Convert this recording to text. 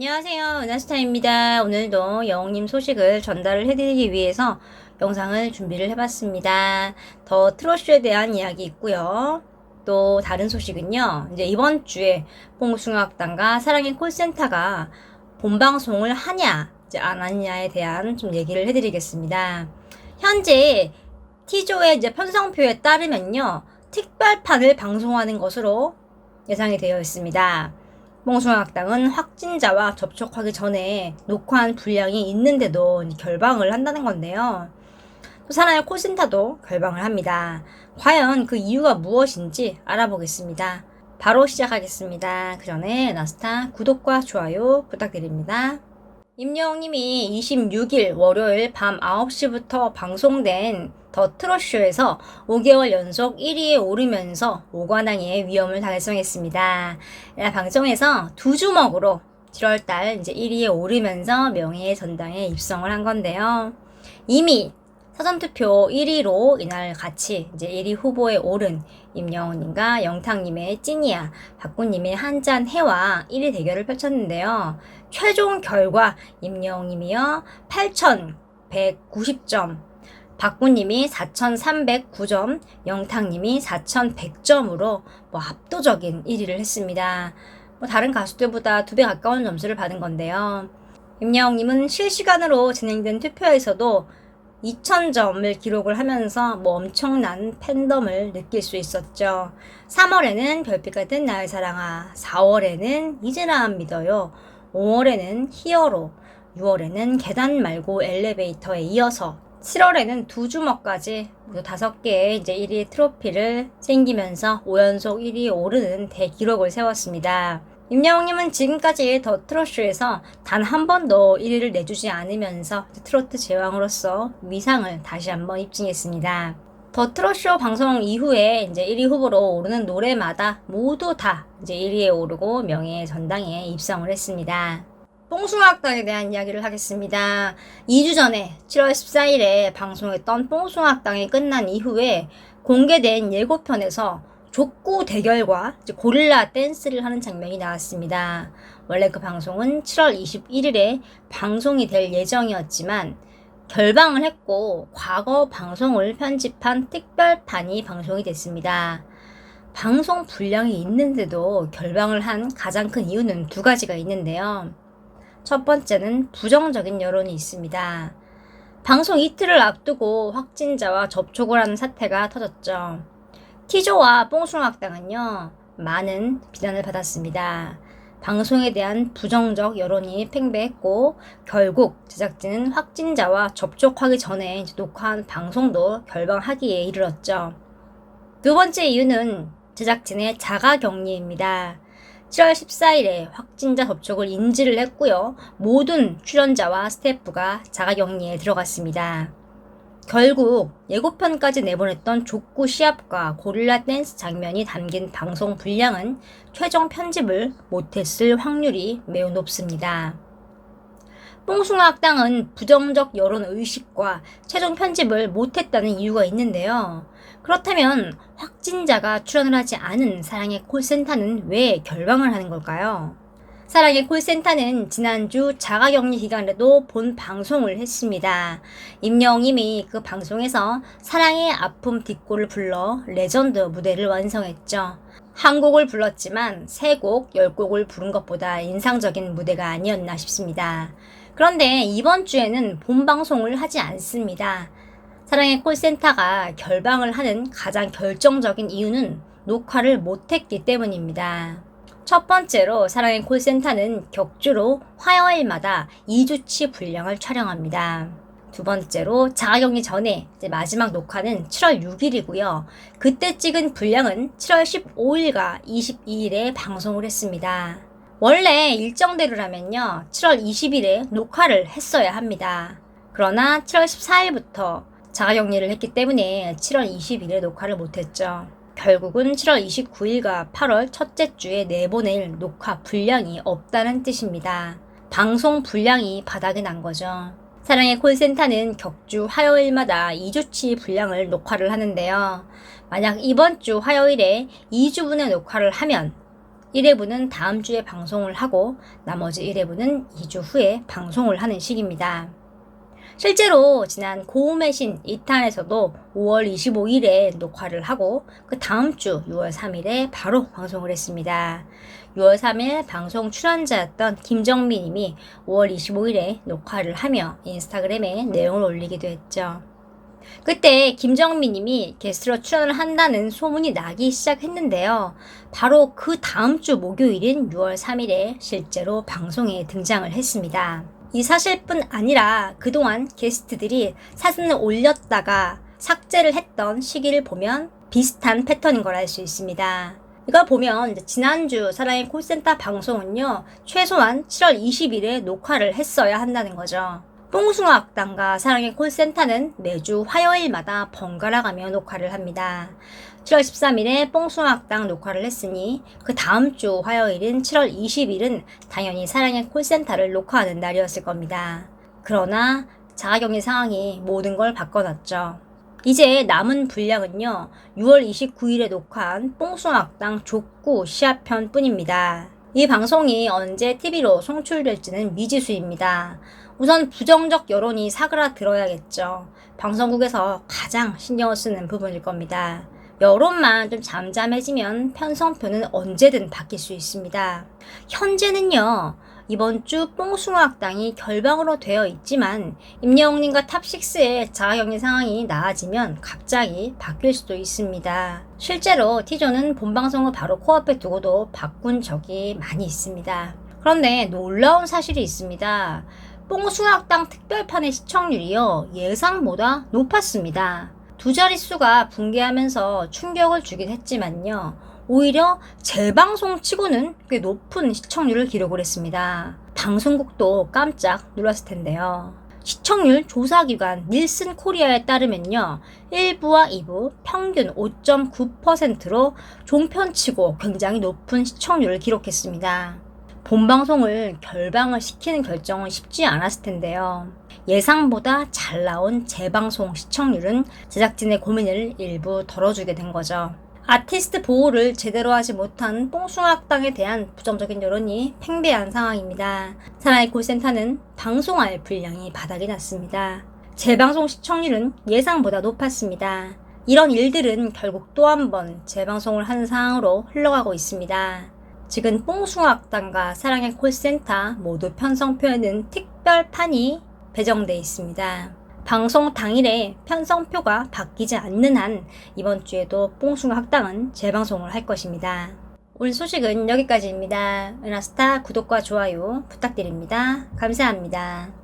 안녕하세요. 은하스타입니다. 오늘도 영웅님 소식을 전달을 해드리기 위해서 영상을 준비를 해봤습니다. 더 트로쇼에 대한 이야기 있고요. 또 다른 소식은요. 이제 이번 주에 뽕숭아학당과 사랑의 콜센터가 본방송을 하냐, 이제 안 하냐에 대한 좀 얘기를 해드리겠습니다. 현재 T조의 이제 편성표에 따르면요. 특별판을 방송하는 것으로 예상이 되어 있습니다. 뽕숭아학당은 확진자와 접촉하기 전에 녹화한 분량이 있는데도 결방을 한다는 건데요. 또 사나의 콜센터도 결방을 합니다. 과연 그 이유가 무엇인지 알아보겠습니다. 바로 시작하겠습니다. 그 전에 나스타 구독과 좋아요 부탁드립니다. 임영웅님이 26일 월요일 밤 9시부터 방송된 더 트롯쇼에서 5개월 연속 1위에 오르면서 오관왕의 위험을 달성했습니다. 방송에서 두 주먹으로 7월달 이제 1위에 오르면서 명예의 전당에 입성을 한 건데요. 이미 사전투표 1위로 이날 같이 이제 1위 후보에 오른 임영웅님과 영탁님의 찐이야, 박구님의 한잔 해와 1위 대결을 펼쳤는데요. 최종 결과 임영웅님이요 8,190점, 박구님이 4,309점, 영탁님이 4,100점으로 뭐 압도적인 1위를 했습니다. 뭐 다른 가수들보다 두 배 가까운 점수를 받은 건데요. 임영웅님은 실시간으로 진행된 투표에서도 2,000점을 기록을 하면서 뭐 엄청난 팬덤을 느낄 수 있었죠. 3월에는 별빛 같은 나의 사랑아, 4월에는 이제나 안 믿어요, 5월에는 히어로, 6월에는 계단 말고 엘리베이터에 이어서 7월에는 두 주먹까지 모두 다섯 개의 이제 1위 트로피를 챙기면서 5연속 1위에 오르는 대기록을 세웠습니다. 임영웅님은 지금까지 더 트로트쇼에서 단 한 번도 1위를 내주지 않으면서 트로트 제왕으로서 위상을 다시 한번 입증했습니다. 더 트로트쇼 방송 이후에 이제 1위 후보로 오르는 노래마다 모두 다 이제 1위에 오르고 명예의 전당에 입성을 했습니다. 뽕숭아학당에 대한 이야기를 하겠습니다. 2주 전에 7월 14일에 방송했던 뽕숭아학당이 끝난 이후에 공개된 예고편에서 족구 대결과 고릴라 댄스를 하는 장면이 나왔습니다. 원래 그 방송은 7월 21일에 방송이 될 예정이었지만 결방을 했고 과거 방송을 편집한 특별판이 방송이 됐습니다. 방송 분량이 있는데도 결방을 한 가장 큰 이유는 두 가지가 있는데요. 첫 번째는 부정적인 여론이 있습니다. 방송 이틀을 앞두고 확진자와 접촉을 하는 사태가 터졌죠. 티조와 뽕숭학당은요, 많은 비난을 받았습니다. 방송에 대한 부정적 여론이 팽배했고, 결국 제작진은 확진자와 접촉하기 전에 녹화한 방송도 결방하기에 이르렀죠. 두 번째 이유는 제작진의 자가 격리입니다. 7월 14일에 확진자 접촉을 인지를 했고요. 모든 출연자와 스태프가 자가 격리에 들어갔습니다. 결국 예고편까지 내보냈던 족구 시합과 고릴라 댄스 장면이 담긴 방송 분량은 최종 편집을 못했을 확률이 매우 높습니다. 뽕숭아 학당은 부정적 여론 의식과 최종 편집을 못했다는 이유가 있는데요. 그렇다면 확진자가 출연을 하지 않은 사랑의 콜센터는 왜 결방을 하는 걸까요? 사랑의 콜센터는 지난주 자가격리 기간에도 본 방송을 했습니다. 임영임이 그 방송에서 사랑의 아픔 뒷골을 불러 레전드 무대를 완성했죠. 한 곡을 불렀지만 세 곡, 열 곡을 부른 것보다 인상적인 무대가 아니었나 싶습니다. 그런데 이번 주에는 본 방송을 하지 않습니다. 사랑의 콜센터가 결방을 하는 가장 결정적인 이유는 녹화를 못했기 때문입니다. 첫 번째로 사랑의 콜센터는 격주로 화요일마다 2주치 분량을 촬영합니다. 두 번째로 자가격리 전에 마지막 녹화는 7월 6일이고요. 그때 찍은 분량은 7월 15일과 22일에 방송을 했습니다. 원래 일정대로라면요. 7월 20일에 녹화를 했어야 합니다. 그러나 7월 14일부터 자가격리를 했기 때문에 7월 20일에 녹화를 못했죠. 결국은 7월 29일과 8월 첫째 주에 내보낼 녹화 분량이 없다는 뜻입니다. 방송 분량이 바닥이 난 거죠. 사랑의 콜센터는 격주 화요일마다 2주치 분량을 녹화를 하는데요. 만약 이번 주 화요일에 2주분의 녹화를 하면 1회분은 다음 주에 방송을 하고 나머지 1회분은 2주 후에 방송을 하는 식입니다. 실제로 지난 고음의 신 2탄에서도 5월 25일에 녹화를 하고 그 다음 주 6월 3일에 바로 방송을 했습니다. 6월 3일 방송 출연자였던 김정민 님이 5월 25일에 녹화를 하며 인스타그램에 내용을 올리기도 했죠. 그때 김정민 님이 게스트로 출연을 한다는 소문이 나기 시작했는데요. 바로 그 다음 주 목요일인 6월 3일에 실제로 방송에 등장을 했습니다. 이 사실뿐 아니라 그동안 게스트들이 사진을 올렸다가 삭제를 했던 시기를 보면 비슷한 패턴인 걸 알 수 있습니다. 이걸 보면 지난주 사랑의 콜센터 방송은요, 최소한 7월 20일에 녹화를 했어야 한다는 거죠. 뽕숭아 악당과 사랑의 콜센터는 매주 화요일마다 번갈아 가며 녹화를 합니다. 7월 13일에 뽕숭아 악당 녹화를 했으니 그 다음 주 화요일인 7월 20일은 당연히 사랑의 콜센터를 녹화하는 날이었을 겁니다. 그러나 자가격리 상황이 모든 걸 바꿔놨죠. 이제 남은 분량은요, 6월 29일에 녹화한 뽕숭아 악당 족구 시합편 뿐입니다. 이 방송이 언제 TV로 송출될지는 미지수입니다. 우선 부정적 여론이 사그라들어야겠죠. 방송국에서 가장 신경을 쓰는 부분일 겁니다. 여론만 좀 잠잠해지면 편성표는 언제든 바뀔 수 있습니다. 현재는요, 이번 주 뽕숭아 학당이 결방으로 되어 있지만 임영웅님과 탑6의 자가격리 상황이 나아지면 갑자기 바뀔 수도 있습니다. 실제로 티존은 본방송을 바로 코앞에 두고도 바꾼 적이 많이 있습니다. 그런데 놀라운 사실이 있습니다. 뽕숭아 학당 특별판의 시청률이요 예상보다 높았습니다. 두 자릿수가 붕괴하면서 충격을 주긴 했지만요. 오히려 재방송 치고는 꽤 높은 시청률을 기록을 했습니다. 방송국도 깜짝 놀랐을 텐데요. 시청률 조사기관 닐슨 코리아에 따르면요. 1부와 2부 평균 5.9%로 종편치고 굉장히 높은 시청률을 기록했습니다. 본방송을 결방을 시키는 결정은 쉽지 않았을 텐데요. 예상보다 잘 나온 재방송 시청률은 제작진의 고민을 일부 덜어주게 된 거죠. 아티스트 보호를 제대로 하지 못한 뽕숭아학당에 대한 부정적인 여론이 팽배한 상황입니다. 사나이 콜센터는 방송할 분량이 바닥이 났습니다. 재방송 시청률은 예상보다 높았습니다. 이런 일들은 결국 또 한 번 재방송을 하는 상황으로 흘러가고 있습니다. 지금 뽕숭아학당과 사랑의 콜센터 모두 편성표에는 특별판이 배정돼 있습니다. 방송 당일에 편성표가 바뀌지 않는 한 이번 주에도 뽕숭아 학당은 재방송을 할 것입니다. 오늘 소식은 여기까지입니다. 은하스타 구독과 좋아요 부탁드립니다. 감사합니다.